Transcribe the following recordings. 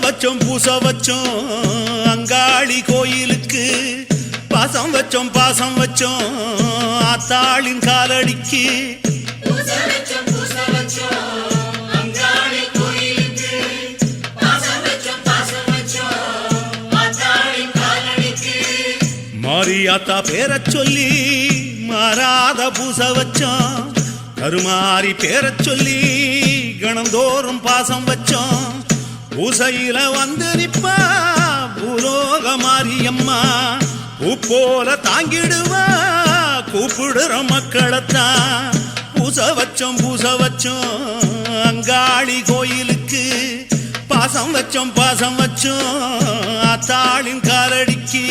வச்சோம் பூச வச்சோம் அங்காளி கோயிலுக்கு. பாசம் வச்சோம் பாசம் வச்சோம் ஆத்தாளின் காலடிக்கு. மாரியாத்தா பேரச் சொல்லி மாறாத பூச வச்சோம். கருமாரி பேரச் சொல்லி கணந்தோறும் பாசம் வச்சோம். பூசையில வந்து நிற்பா பூலோக மாரியம்மா. பூப்போல தாங்கிடுவா கூப்பிடுற மக்களைத்தான் பூச வச்சோம் பூச வச்சோம் அங்காளி கோயிலுக்கு. பாசம் வச்சோம் பாசம் வச்சோம் அத்தாளின் காலடிக்கு.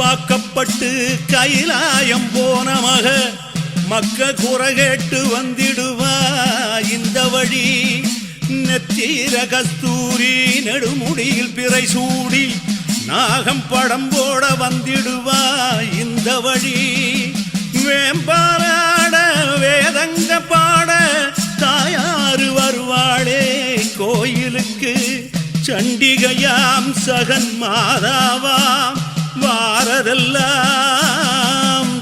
சடையனுக்கு வாக்கப்பட்டு கைலாயம் போன மக மக்க குறகேட்டு வந்திடுவா. இந்த வழி நெத்தீர கஸ்தூரி நெடுமுடியில் பிறை சூடி நாகம் படம் போட வந்திடுவா. இந்த வழி வேம்பாராட வேதங்க பாட தாயாறு வருவாளே. கோயிலுக்கு சண்டிகையாம் சகன் மாதாவாம். வாரதெல்லாம்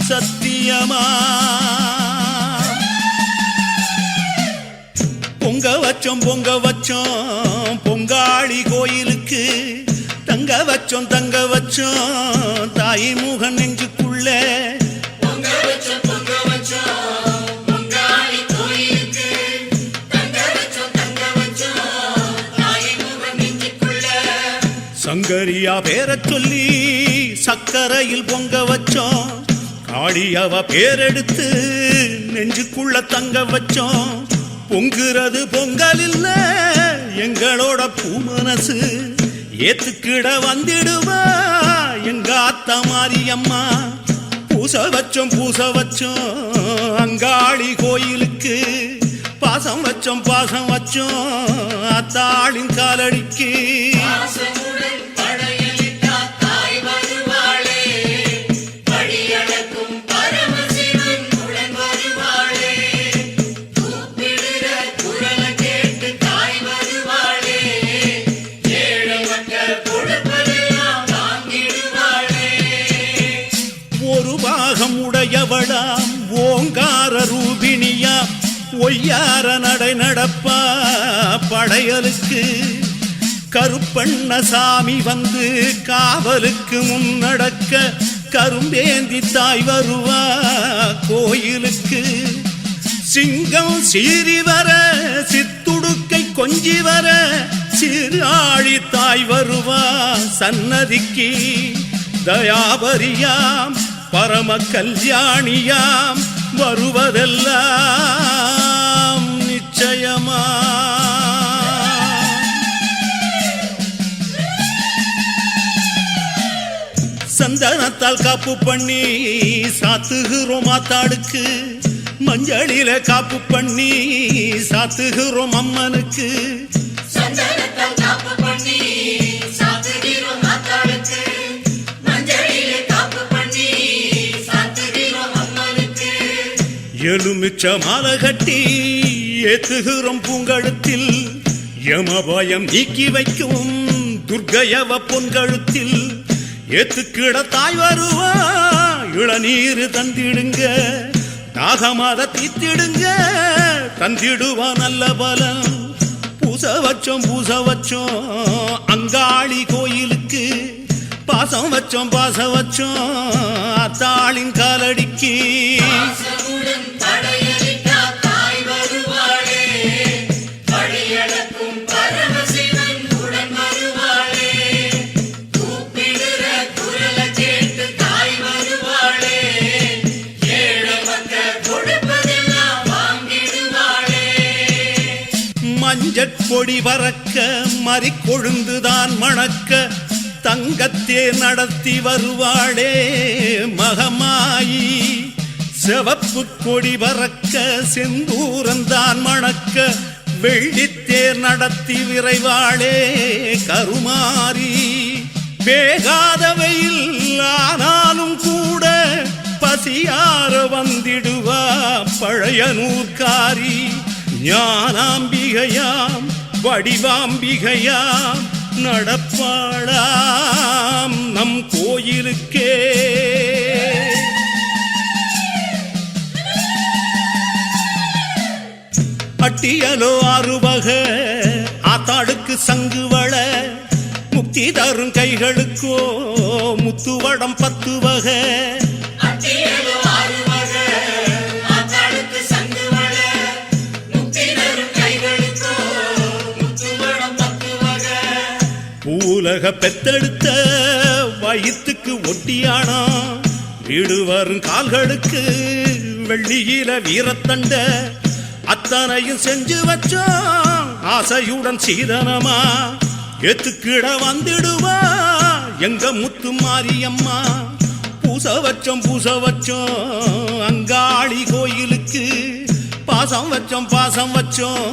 சத்தியமா? பொங்க வச்சோம் பொங்க வச்சோம் பொங்காளி கோயிலுக்கு. தங்க வச்சோம் தங்க வச்சோம் தாய் முகன் நெஞ்சுக்குள்ள. சங்கரியா பேரச் சொல்லி சக்கரையில் பொங்க வச்சோம். காளியவ பேரெடுத்து நெஞ்சுக்குள்ள தங்க வச்சோம். பொங்குறது பொங்கல் இல்ல எங்களோட பூமனசு ஏத்துக்கிட வந்திடுவா எங்க அத்த மாரியம்மா. பூச வச்சோம் பூச வச்சோம் அங்காளி கோயிலுக்கு. பாசம் வச்சோம் பாசம் வச்சோம் அத்தாளின் காலடிக்கு. பாகம் ஓங்கார ரூபிணியா ஒய்யார நடை நடப்பா படையலுக்கு கருப்பண்ண சாமி வந்து காவலுக்கு முன்னடக்க கரும்பேந்தி தாய் வருவா கோயிலுக்கு. சிங்கம் சீறி வர சித்துடுக்கை கொஞ்சி வர சீராழி தாய் வருவா சன்னதிக்கு. தயாபரியாம் பரம கல்யாணியாம் வருவதெல்லாம் நிச்சயமா? சந்தனத்தால் காப்பு பண்ணி சாத்துகிறோம் மாத்தாடுக்கு மஞ்சளில காப்பு பண்ணி சாத்துகிறோம் அம்மனுக்கு. சந்தனத்தால் காப்பு பண்ணி எலுமிச்ச மாலை கட்டி ஏத்துகிறோம் பூங்கழுத்தில். யமபாயம் நீக்கி வைக்கும் துர்க்கையவ பொன்கழுத்தில். ஏத்துக்கிட தாய் வருவா இளநீர் தந்திடுங்க. தாகமாத தீத்திடுங்க தந்திடுவா நல்ல பலம் பூச வச்சோம் பூச வச்சோம் அங்காளி கோயிலுக்கு. பாசம் வச்சோம் பாச வச்சோம் அத்தாளின் காலடிக்கு. பொடி பறக்க மறி கொழுந்துதான் மணக்க தங்கத்தே நடத்தி வருவாளே மகமாயி. செவப்பு கொடி பறக்க செந்தூரந்தான் மணக்க வெள்ளித்தேர் நடத்தி விரைவாளே கருமாறி. வேகாத வெயில் ஆனாலும் கூட பசியார வந்திடுவா பழைய நூற்காரி. ஞானாம்பிகையாம் வடிவாம்பிகையாம் நடப்பாளாம் நம் கோயிலுக்கே. அட்டியலோ அருவக ஆத்தாடுக்கு சங்குவள முக்தி தரும் கைகளுக்கோ முத்துவடம் பத்து வகை உலக பெத்தெடுத்த வயிற்றுக்கு ஒட்டியானா? வீடு வரும் கால்களுக்கு வெள்ளியில வீரத்தண்ட அத்தனையும் செஞ்சு வச்சோம் ஆசையுடன் சீதனமா? எத்துக்கிட வந்துடுவா? எங்க முத்து மாரியம்மா? பூச வச்சோம் பூச வச்சோம் அங்காளி கோயிலுக்கு பாசம் வச்சோம் பாசம் வச்சோம்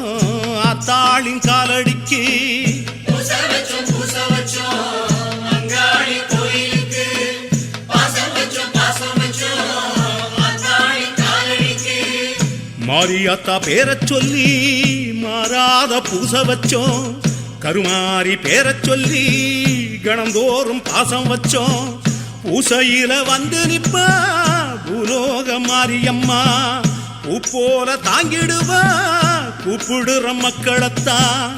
அத்தாளின் காலடிக்கு. மாரியாத்தா பேரச் சொல்லி மாறாத பூச வச்சோம். கருமாரி பேரச் சொல்லி கணந்தோறும் பாசம் வச்சோம். பூசையில வந்து நிப்பா பூலோக மாரியம்மா. பூ போல தாங்கிடுவா கூப்பிடுற மக்களைத்தான்.